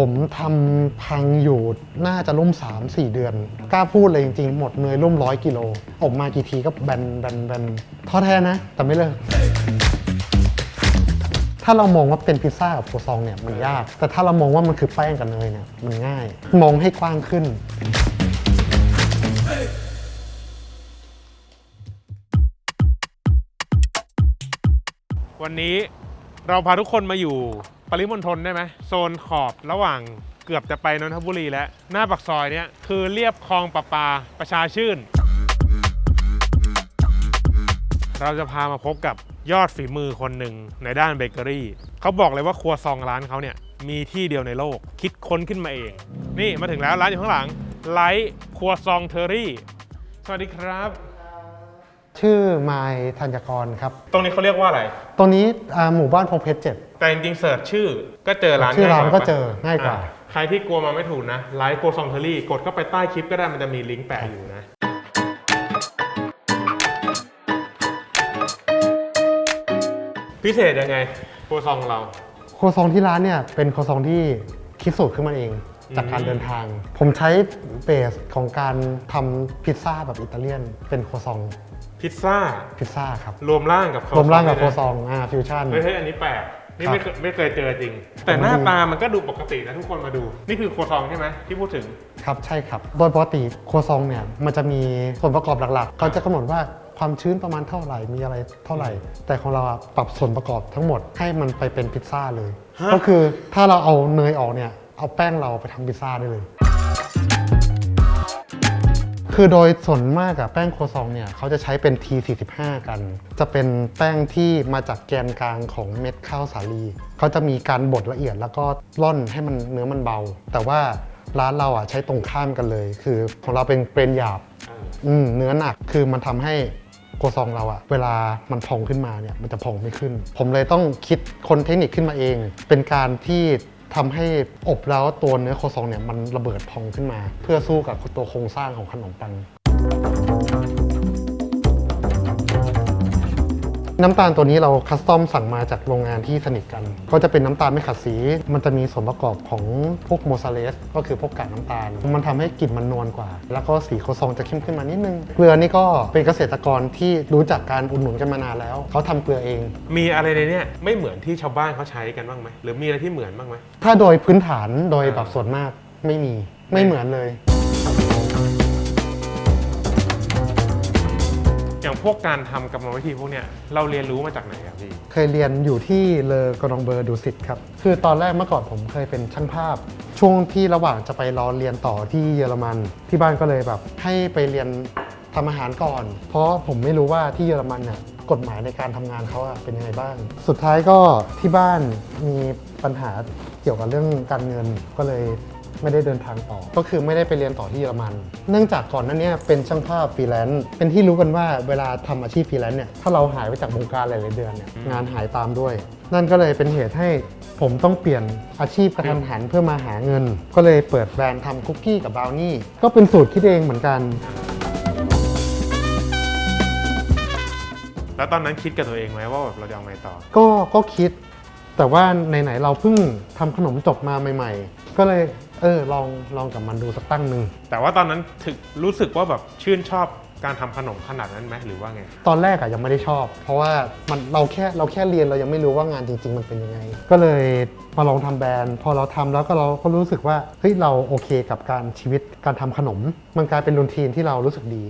ผมทำพังอยู่น่าจะร่วม3-4 เดือน กล้าพูดเลยจริงๆ หมดเนยร่วมร้อยกิโล ออกมากี่ทีก็แบนแบนแบนท้อแท้นะ แต่ไม่เลิกถ้าเรามองว่าเป็นพิซซ่ากับโครซองเนี่ยมันยาก แต่ถ้าเรามองว่ามันคือแป้งกับเนยเนี่ยมันง่าย มองให้กว้างขึ้นวันนี้เราพาทุกคนมาอยู่ ปริมณฑลได้ไหมโซนขอบระหว่างเกือบจะไปนนทบุรีแล้ว หน้าปากซอยเนี้ยคือเรียบคลองประปาประชาชื่น เราจะพามาพบกับยอดฝีมือคนหนึ่งในด้านเบเกอรี่ เขาบอกเลยว่าครัวซองร้านเขาเนี่ยมีที่เดียวในโลก คิดค้นขึ้นมาเอง นี่มาถึงแล้วร้านอยู่ข้างหลังไลท์ครัวซองเทอรี่ สวัสดีครับ ชื่อไมายธัญกรครับ ตรงนี้เขาเรียกว่าอะไร ตรงนี้อ่าหมู่บ้านพงเพชรเจ็ดแต่จริงๆเสิร์ชชื่อก็เจอร้านชื่อร้านง่ยว่ก็ปะเจอง่ายกว่าอ่ใครที่กลัวมาไม่ถูกนะไลฟ์โกซองเทอรี่กดเข้าไปใต้คลิปก็ได้มันจะมีลิงก์แปะอยู่นะ พิเศษยังไงโกซองเรา โครซองที่ร้านเนี่ยเป็นโครซองที่คิดสูตรขึ้นมาเองจากการอืมเดินทาง ผมใช้เบสของการทำพิซซ่าแบบอิตาเลียนเป็นโครซอง พิซซ่าพิซซ่าครับรวมร่างกับรวมร่างกับโครซซององอ่าฟิวชั่นเฮ้ยเฮ้ยอันนี้แปลกนี่ครับไม่เคยไม่เคยเจอจริง แต่หน้าตามันก็ดูปกตินะทุกคนมาดู นี่คือโคซองใช่ไหมที่พูดถึงครับใช่ครับ โดยปกติโครซองเนี่ยมันจะมีส่วนประกอบหลักๆเขาจะกำหนดว่าความชื้นประมาณเท่าไหร่มีอะไรเท่าไหร่ แต่ของเราอะปรับส่วนประกอบทั้งหมดให้มันไปเป็นพิซซ่าเลยฮะก็คือถ้าเราเอาเนยออกเนี่ยเอาแป้งเราไปทำพิซซ่าได้เลย คือโดยส่วนมากอะแป้งโครซองเนี่ยเขาจะใช้เป็น T45 กัน จะเป็นแป้งที่มาจากแกนกลางของเม็ดข้าวสาลีเขาจะมีการบดละเอียดแล้วก็ร่อนให้มันเนื้อมันเบา แต่ว่าร้านเราอะใช้ตรงข้ามกันเลย คือของเราเป็นเกรนหยาบอืมเนื้อหนักคือมันทำให้โกซองเราอะเวลามันพองขึ้นมาเนี่ยมันจะพองไม่ขึ้น ผมเลยต้องคิดคนเทคนิคขึ้นมาเอง เป็นการที่ ทำให้อบแล้วตัวเนื้อโคซองเนี่ยมันระเบิดพองขึ้นมา เพื่อสู้กับตัวโครงสร้างของขนมปัง น้ำตาลตัวนี้เราคัสตอมสั่งมาจากโรงงานที่สนิทกัน ก็จะเป็นน้ำตาลไม่ขัดสี มันจะมีส่วนประกอบของพวกโมซาเลสก็คือพวกกากน้ำตาล มันทำให้กลิ่นมันนวลกว่า แล้วก็สีโคซองจะเข้มขึ้นมานิดนึง เกลือนี่ก็เป็นเกษตรกรที่รู้จักการอุดหนุนกันมานานแล้ว เขาทำเกลือเอง มีอะไรในเนี้ยไม่เหมือนที่ชาวบ้านเขาใช้กันบ้างไหมหรือมีอะไรที่เหมือนบ้างไหมถ้าโดยพื้นฐานโดยแบบส่วนมากไม่มีไม่เหมือนเลย อย่างพวกการทำกรรมวิธีพวกเนี้ยเราเรียนรู้มาจากไหนครับพี่ เคยเรียนอยู่ที่เลอกรองเบอร์ดูสิตครับ คือตอนแรกเมื่อก่อนผมเคยเป็นช่างภาพ ช่วงที่ระหว่างจะไปรอเรียนต่อที่เยอรมัน ที่บ้านก็เลยแบบ ให้ไปเรียนทำอาหารก่อน เพราะผมไม่รู้ว่าที่เยอรมันเนี่ยกฎหมายในการทำงานเขาอะเป็นยังไงบ้าง สุดท้ายก็ที่บ้านมีปัญหาเกี่ยวกับเรื่องการเงินก็เลย ไม่ได้เดินทางต่อ ก็คือไม่ได้ไปเรียนต่อที่เยอรมัน เนื่องจากก่อนหนั้นเนี่ยเป็นช่างภาพฟรีแลนซ์เป็นที่รู้กันว่าเวลาทำอาชีพฟรีแลนซ์เนี่ยถ้าเราหายไปจากวงการหลายๆเดือนเนี่ยงานหายตามด้วย นั่นก็เลยเป็นเหตุให้ผมต้องเปลี่ยนอาชีพกระทันหันเพื่อมาหาเงิน ก็เลยเปิดแบรนด์ทำคุกกี้กับบราวนี่ก็เป็นสูตรคิดเองเหมือนกัน แล้วตอนนั้นคิดกับตัวเองไหมว่าแบบเราจะเอาไงต่อ ก็ก็คิด แต่ว่าไหนๆเราเพิ่งทำขนมจบมาใหม่ ๆ ก็เลย เออลองลองกับมันดูสักตั้งหนึ่ง แต่ว่าตอนนั้นถึกรู้สึกว่าแบบชื่นชอบการทำขนมขนาดนั้นไหมหรือว่าไง ตอนแรกอะยังไม่ได้ชอบ เพราะว่ามันเราแค่เราแค่เรียนเรายังไม่รู้ว่างานจริง ๆ มันเป็นยังไง ก็เลยมาลองทำแบรนด์ พอเราทำแล้วก็เราก็รู้สึกว่าเฮ้ยเราโอเคกับการชีวิตการทำขนม มันกลายเป็นรูทีนที่เรารู้สึกดี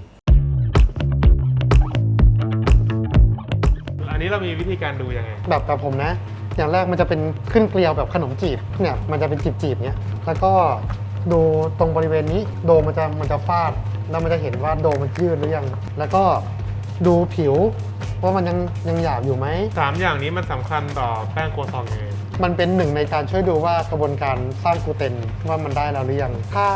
เรามีวิธีการดูยังไง แบบแบบผมนะ อย่างแรกมันจะเป็นขึ้นเกลียวแบบขนมจีบเนี่ยมันจะเป็นจีบๆเนี้ยแล้วก็ดูตรงบริเวณนี้โดมันจะมันจะฟาดแล้วมันจะเห็นว่าโดมันยืดหรือยัง แล้วก็ดูผิวว่ามันยังยังหยาบอยู่ไหม สามอย่างนี้มันสำคัญต่อแป้งโคซองยังไงมันเป็นหนึ่งในการช่วยดูว่ากระบวนการสร้างกลูเตนว่ามันได้แล้วหรือยัง ถ้า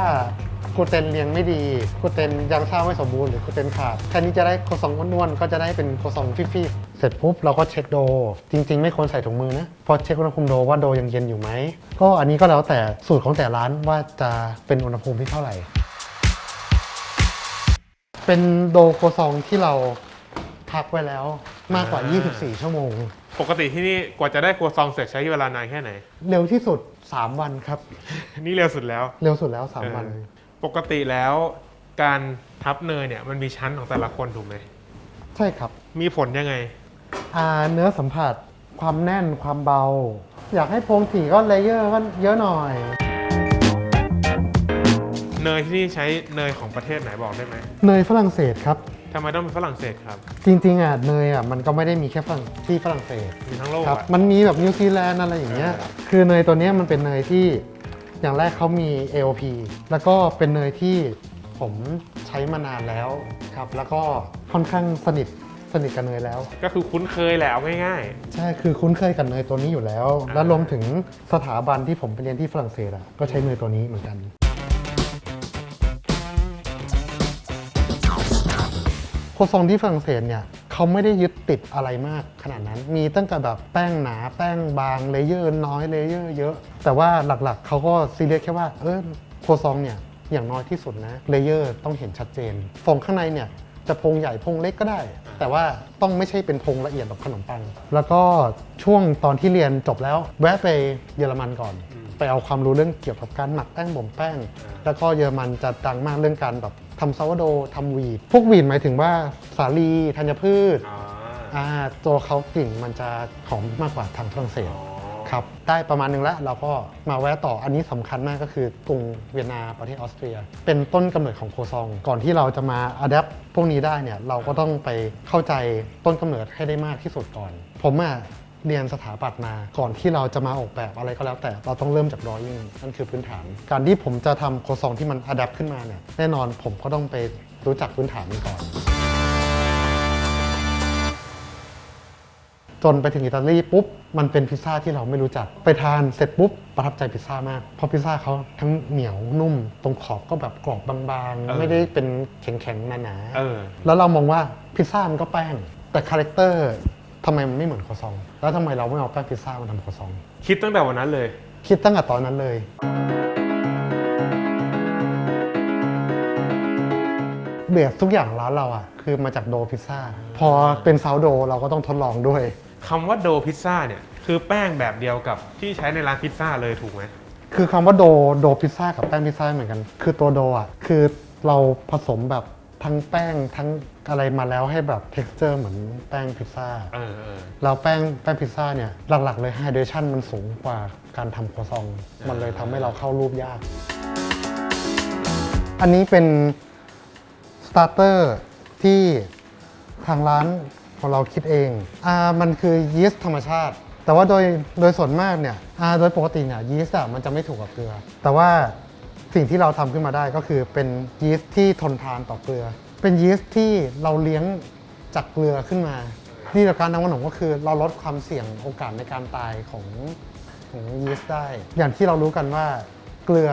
กลูเตนเรียงไม่ดีกลูเตนยังสร้างไม่สมบูรณ์หรือกลูเตนขาดแทนที่จะได้โคซองอ้วนๆก็จะได้เป็นโคซองฟีๆ เสร็จปุ๊บเราก็เช็คโด จริง ๆ ไม่ควรใส่ถุงมือนะพอเช็คอุณหภูมิโดว่าโดยังเย็นอยู่ไหม ก็อันนี้ก็แล้วแต่สูตรของแต่ร้านว่าจะเป็นอุณหภูมิที่เท่าไหร่ เป็นโดโคซองที่เราพักไว้แล้วมากกว่าอ่า24 ชั่วโมง ปกติที่นี่กว่าจะได้ครัวซองเสร็จใช้เวลานานแค่ไหน เร็วที่สุด 3 วันครับ นี่เร็วสุดแล้ว เร็วสุดแล้ว 3 วันเออปกติแล้วการทับเนยเนี่ยมันมีชั้นของแต่ละคนถูกไหม ใช่ครับ มีผลยังไง อ่าเนื้อสัมผัส ความแน่นความเบา อยากให้โพรงถี่ก็เลเยอร์ก็เยอะหน่อย เนยที่นี่ใช้เนยของประเทศไหนบอกได้ไหมเนยฝรั่งเศสครับ ทำไมต้องเป็นฝรั่งเศสครับ จริงๆอะเนยอะมันก็ไม่ได้มีแค่ฝรั่งที่ฝรั่งเศส มีทั้งโลกครับอะ มันมีแบบนิวซีแลนด์อะไรอย่างเงี้ย เออ คือเนยตัวเนี้ยมันเป็นเนยที่อย่างแรกเขามี AOP แล้วก็เป็นเนยที่ผมใช้มานานแล้วครับ แล้วก็ค่อนข้างสนิท สนิทกับเนยแล้ว ก็คือคุ้นเคยแหละเอาง่ายใช่คือคุ้นเคยกับเนยตัวนี้อยู่แล้วอ่าแล้วรวมถึงสถาบันที่ผมไปเรียนที่ฝรั่งเศสอะก็ใช้เนยตัวนี้เหมือนกัน โครัวซองที่ฝรั่งเศสเนี่ยเขาไม่ได้ยึดติดอะไรมากขนาดนั้น มีตั้งแต่แบบแป้งหนาแป้งบางเลเยอร์น้อยเลเยอร์เยอะ แต่ว่าหลักๆ เขาก็ซีเรียสแค่ว่าเออโครัวซองเนี่ยอย่างน้อยที่สุดนะเลเยอร์ต้องเห็นชัดเจนฟองข้างในเนี่ย จะพงใหญ่พงเล็กก็ได้ แต่ว่าต้องไม่ใช่เป็นพงละเอียดแบบขนมปัง แล้วก็ช่วงตอนที่เรียนจบแล้ว แวะไปเยอรมันก่อน ไปเอาความรู้เรื่องเกี่ยวกับการหมักแป้งบ่มแป้ง แล้วก็เยอรมันจะดังมากเรื่องการแบบทำซาวโดทำวีดพวกวีดหมายถึงว่าสาลีธัญพืชๆอ๋ออ่าตัวเขากลิ่นมันจะหอมมากกว่าทางฝรั่งเศสอ๋อ ครับ ได้ประมาณนึงแล้วเราก็มาแวะต่ออันนี้สำคัญมากก็คือกรุงเวียนนาประเทศออสเตรีย เป็นต้นกำเนิดของโคซอง ก่อนที่เราจะมาอัดแอปพวกนี้ได้เนี่ยเราก็ต้องไปเข้าใจต้นกำเนิดให้ได้มากที่สุดก่อน ผมอะเรียนสถาปัตย์มาก่อนที่เราจะมาออกแบบอะไรก็แล้วแต่เราต้องเริ่มจากรอยิ่งนั่นคือพื้นฐาน การที่ผมจะทำโคซองที่มันอัดแอปขึ้นมาเนี่ยแน่นอนผมก็ต้องไปรู้จักพื้นฐานมันก่อน จนไปถึงอิตาลีปุ๊บมันเป็นพิซซ่าที่เราไม่รู้จัก ไปทานเสร็จปุ๊บประทับใจพิซซ่ามาก เพราะพิซซ่าเขาทั้งเหนียวนุ่ม ตรงขอบก็แบบกรอบบางเออๆไม่ได้เป็นแข็งๆหนาเออๆแล้วเรามองว่าพิซซ่ามันก็แป้ง แต่คาแรคเตอร์ทำไมมันไม่เหมือนโคซอง แล้วทำไมเราไม่เอาแป้งพิซซ่ามาทำโคซอง คิดตั้งแต่วันนั้นเลย คิดตั้งแต่ตอนนั้นเลย เบสทุกอย่างร้านเราอะคือมาจากโดพิซซ่า พอเป็นซาวโดเราก็ต้องทดลองด้วย คำว่าโดพิซซ่าเนี่ยคือแป้งแบบเดียวกับที่ใช้ในร้านพิซซ่าเลยถูกไหมคือคำว่าโดโดพิซซ่ากับแป้งพิซซ่าเหมือนกัน คือตัวโดอะคือเราผสมแบบทั้งแป้งทั้งอะไรมาแล้วให้แบบ t e x t อร์เหมือนแป้งพิซซ่าเออเออ แล้วแป้งแป้งพิซซ่าเนี่ยหลักๆเลยไฮเดรชันมันสูงกว่าการทำโครซอง มันเลยทำให้เราเข้ารูปยาก อันนี้เป็นสตาร์เตอร์ที่ทางร้าน ของเราคิดเองอ่ามันคือยีสต์ธรรมชาติ แต่ว่าโดยโดยส่วนมากเนี่ยอ่าโดยปกติเนี่ยยีสต์อะมันจะไม่ถูกกับเกลือ แต่ว่าสิ่งที่เราทำขึ้นมาได้ก็คือเป็นยีสต์ที่ทนทานต่อเกลือ เป็นยีสต์ที่เราเลี้ยงจากเกลือขึ้นมา นี่จากการทำขนมก็คือเราลดความเสี่ยงโอกาสในการตายของของยีสต์ได้ อย่างที่เรารู้กันว่าเกลือ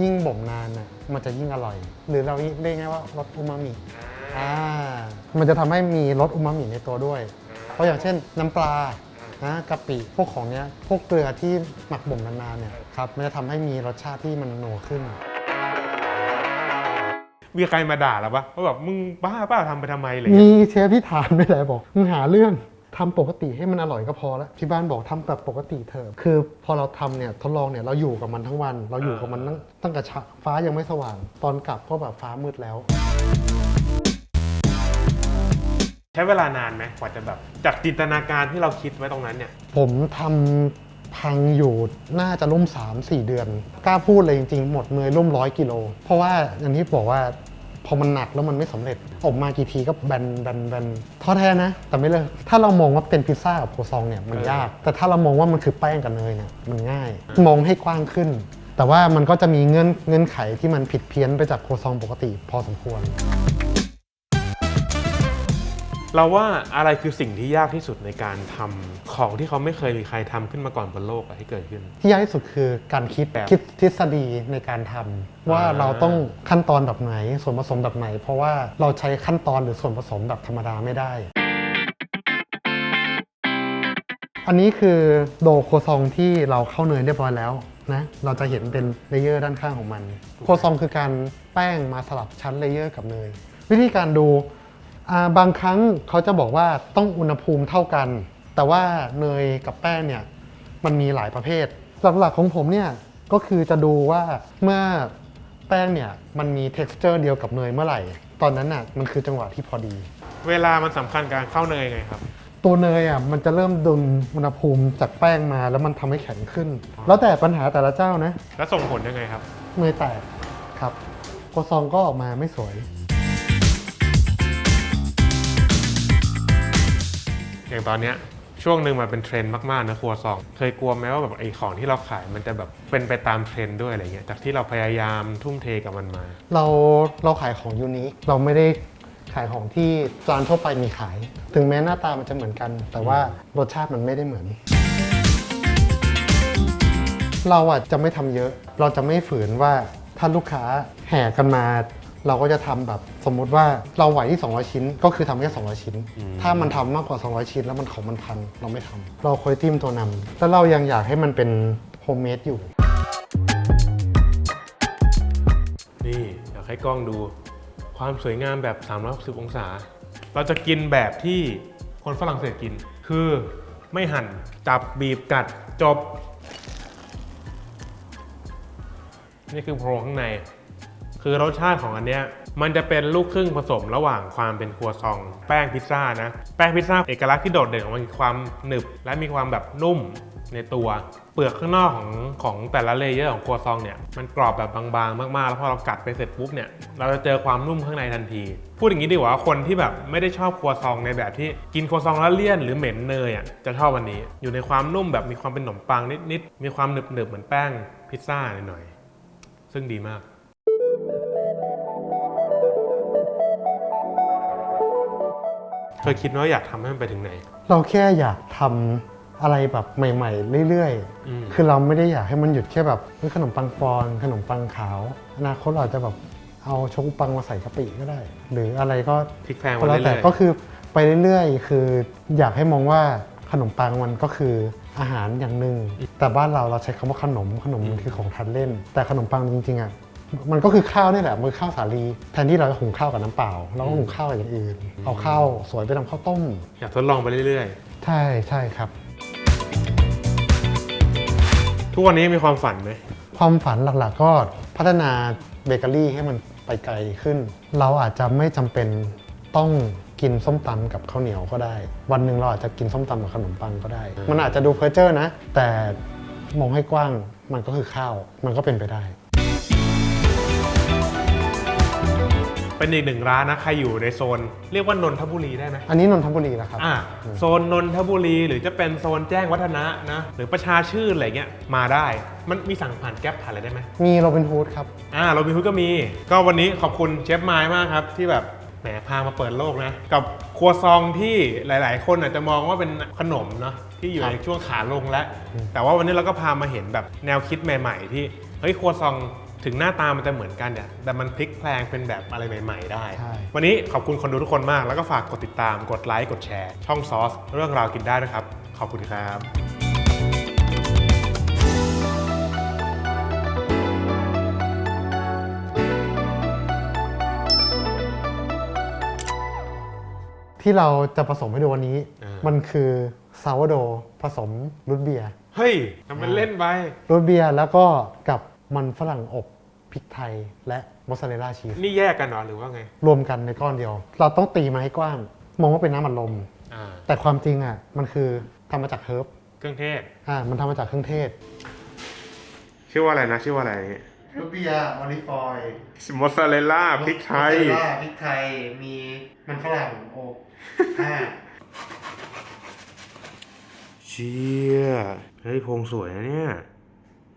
ยิ่งบ่มนานน่ะมันจะยิ่งอร่อย หรือเราเรียกง่ายว่ารสอูมามิ อ่ามันจะทำให้มีรสอูมามิในตัวด้วย เพราะอย่างเช่นน้ำปลานะกะปิพวกของเนี้ยพวกเกลือที่หมักบ่มนานๆเนี่ยครับมันจะทำให้มีรสชาติที่มันนัวขึ้น มีใครมาด่าเราปะว่าแบบมึงบ้าเปล่าทำไปทำไมอะไรมีเงี้ยเชฟที่ถามไม่หลายบอกมึงหาเรื่องทำปกติให้มันอร่อยก็พอแล้วที่บ้านบอกทำแบบปกติเถอะคือพอเราทำเนี่ยทดลองเนี่ยเราอยู่กับมันทั้งวัน เราอยู่กับมันตั้งตั้งแต่เช้าฟ้ายังไม่สว่าง ตอนกลับก็แบบฟ้ามืดแล้ว ใช้เวลานานไหมกว่าจะแบบ จากจินตนาการที่เราคิดไว้ตรงนั้นเนี่ย ผมทำพังอยู่น่าจะร่วม3-4 เดือน กล้าพูดเลยจริงๆ หมดเนยร่วมร้อยกิโล เพราะว่าอย่างที่บอกว่าพอมันหนักแล้วมันไม่สำเร็จออกมากี่ทีก็แบนแบนแบนท้อแท้นะ แต่ไม่เลยถ้าเรามองว่าเป็นพิซซ่ากับโคซองเนี่ยมันเออ ยาก แต่ถ้าเรามองว่ามันคือแป้งกับเนยเนี่ยมันง่าย มองให้กว้างขึ้น แต่ว่ามันก็จะมีเงื่อนเงื่อนไขที่มันผิดเพี้ยนไปจากโคซองปกติพอสมควร เราว่าอะไรคือสิ่งที่ยากที่สุดในการทำของที่เขาไม่เคยมีใครทำขึ้นมาก่อนบนโลกอะที่เกิดขึ้น ที่ยากที่สุดคือการคิดแบบคิดทฤษฎีในการทำว่าอ่าเราต้องขั้นตอนแบบไหนส่วนผสมแบบไหน เพราะว่าเราใช้ขั้นตอนหรือส่วนผสมแบบธรรมดาไม่ได้อันนี้คือโดโคซองที่เราเข้าเนยเรียบร้อยแล้วนะ เราจะเห็นเป็นเลเยอร์ด้านข้างของมัน โคซองคือการแป้งมาสลับชั้นเลเยอร์กับเนย วิธีการดูอ่า บางครั้งเขาจะบอกว่าต้องอุณหภูมิเท่ากัน แต่ว่าเนยกับแป้งเนี่ยมันมีหลายประเภท หลักๆของผมเนี่ยก็คือจะดูว่าเมื่อแป้งเนี่ยมันมี t e x t อร์เดียวกับเนยเมื่อไหร่ ตอนนั้นน่ะมันคือจังหวะที่พอดี เวลามันสำคัญการเข้าเนยไงครับ ตัวเนยอะมันจะเริ่มดึงอุณหภูมิจากแป้งมาแล้วมันทำให้แข็งขึ้น แล้วแต่ปัญหาแต่ละเจ้านะ แล้วส่งผลยังไงครับ เนยแตกครับโคซองก็ออกมาไม่สวย อย่างตอนเนี้ยช่วงหนึ่งมันเป็นเทรนด์มากๆนะครัวซอง เคยกลัวไหมว่าแบบไอ้ของที่เราขายมันจะแบบเป็นไปตามเทรนด์ด้วยอะไรเงี้ยจากที่เราพยายามทุ่มเทกับมันมา เราเราขายของยูนิคเราไม่ได้ขายของที่ร้านทั่วไปมีขาย ถึงแม้หน้าตามันจะเหมือนกัน แต่ว่ารสชาติมันไม่ได้เหมือน เราอะจะไม่ทำเยอะ เราจะไม่ฝืนว่าถ้าลูกค้าแห่กันมา เราก็จะทำแบบสมมุติว่าเราไหวที่ 200 ชิ้น ก็คือทำแค่ 200 ชิ้น ถ้ามันทำมากกว่า 200 ชิ้น แล้วมันของมันพันเราไม่ทำเราคอยติ้มตัวนำแล้วเรายังอยากให้มันเป็นโฮมเมดอยู่ นี่อยากให้กล้องดูความสวยงามแบบ 360 องศา เราจะกินแบบที่คนฝรั่งเศสกิน คือไม่หั่นจับบีบกัดจบ นี่คือโพรงข้างใน คือรสชาติของอันเนี้ยมันจะเป็นลูกครึ่งผสมระหว่างความเป็นครัวซอง แป้งพิซซ่านะ แป้งพิซซ่าเอกลักษณ์ที่โดดเด่นของมันคือความหนึบ และมีความแบบนุ่มในตัวเปลือกข้างนอกของของแต่ละเลเยอร์ของครัวซองเนี่ยมันกรอบแบบบางๆ มากๆ แล้วพอเรากัดไปเสร็จปุ๊บเนี่ยเราจะเจอความนุ่มข้างในทันที พูดอย่างนี้ดีกว่าว่าคนที่แบบไม่ได้ชอบครัวซองในแบบที่กินครัวซองแล้วเลี่ยนหรือเหม็นเนยอะจะชอบวันนี้ อยู่ในความนุ่มแบบมีความเป็นขนมปังนิดๆมีความหนึบๆเหมือนแป้งพิซซ่าหน่อยๆซึ่งดีมาก เคยคิดว่าอยากทำให้มันไปถึงไหน เราแค่อยากทำอะไรแบบใหม่ ๆ เรื่อยอืมๆคือเราไม่ได้อยากให้มันหยุดแค่แบบเฮ้ยขนมปังปอนขนมปังขาวอนาคตเราอาจจะแบบเอาชกปังมาใส่กะปิก็ได้ หรืออะไรก็พลิกแพลงก็มาแล้วเรื่แต่อยก็คือไปเรื่อยๆ คืออยากให้มองว่าขนมปังมันก็คืออาหารอย่างหนึ่งแต่บ้านเราเราใช้คำว่าขนมขนมมันคือของทานเล่น แต่ขนมปังจริงๆอะ มันก็คือข้าวนี่แหละมันคือข้าวสาลีแทนที่เราจะหุงข้าวกับน้ำเปล่าเราก็หุงข้าวกับอย่างอื่น เอาข้าวสวยไปทำข้าวต้มๆอยากทดลองไปเรื่อยใช่ใช่ครับ ๆ ทุกวันนี้มีความฝันไหมความฝันหลักๆก็พัฒนาเบเกอรี่ให้มันไปไกลขึ้น เราอาจจะไม่จำเป็นต้องกินส้มตำกับข้าวเหนียวก็ได้ วันหนึ่งเราอาจจะกินส้มตำกับขนมปังก็ได้ มันอาจจะดูเพอร์เจอร์นะ แต่มองให้กว้างมันก็คือข้าวมันก็เป็นไปได้ เป็นอีกหนึ่งร้านนะใครอยู่ในโซน เรียกว่านนทบุรีได้ไหมอันนี้นนทบุรีแล้วครับ อ่าโซนนนทบุรีหรือจะเป็นโซนแจ้งวัฒนะนะหรือประชาชื่นอะไรเงี้ยมาได้ มันมีสั่งผ่านแก๊ปผ่านอะไรได้ไหมมีโรบินฮูดครับ อ่าโรบินฮูดก็มี ก็วันนี้ขอบคุณเชฟไมล์มากครับที่แบบแหมพามาเปิดโลกนะ กับครัวซองที่หลาย ๆ คนอาจจะมองว่าเป็นขนมเนาะที่อยู่ครับในช่วงขาลงแล้ว แต่ว่าวันนี้เราก็พามาเห็นแบบแนวคิดใหม่ ๆ ที่เฮ้ยครัวซอง ถึงหน้าตามันจะเหมือนกันเนี่ยแต่มันพลิกแพลงเป็นแบบอะไรใหม่ ๆ ได้ ใช่ วันนี้ขอบคุณคนดูทุกคนมาก แล้วก็ฝากกดติดตามกดไลค์กดแชร์ ช่องซอส เรื่องราวกินได้นะครับ ขอบคุณครับที่เราจะผสมให้ดูวันนี้อ่ามัมันคือซาวโดผสมรูทเบียร์เฮ้ยทำเป็นเล่นไปรูทเบียร์แล้วก็กับมันฝรั่งอบ พริกไทยและมอสซาเรลล่าชีสนี่แยกกันเหรอหรือว่าไงรวมกันในก้อนเดียว เราต้องตีมาให้กว้าง มองว่าเป็นน้ำอัดลม อ่าแต่ความจริงอะมันคือทำมาจากเฮิร์บเครื่องเทศ อ่ามันทำมาจากเครื่องเทศ ชื่อว่าอะไรนะ ชื่อว่าอะไรรูเบียร์ออลิฟออยมอสซาเรลล่าพริกไทย พริกไทยมีมันฝรั่งอบอ่าเชี่ยเฮ้ยพงสวยนะเนี่ย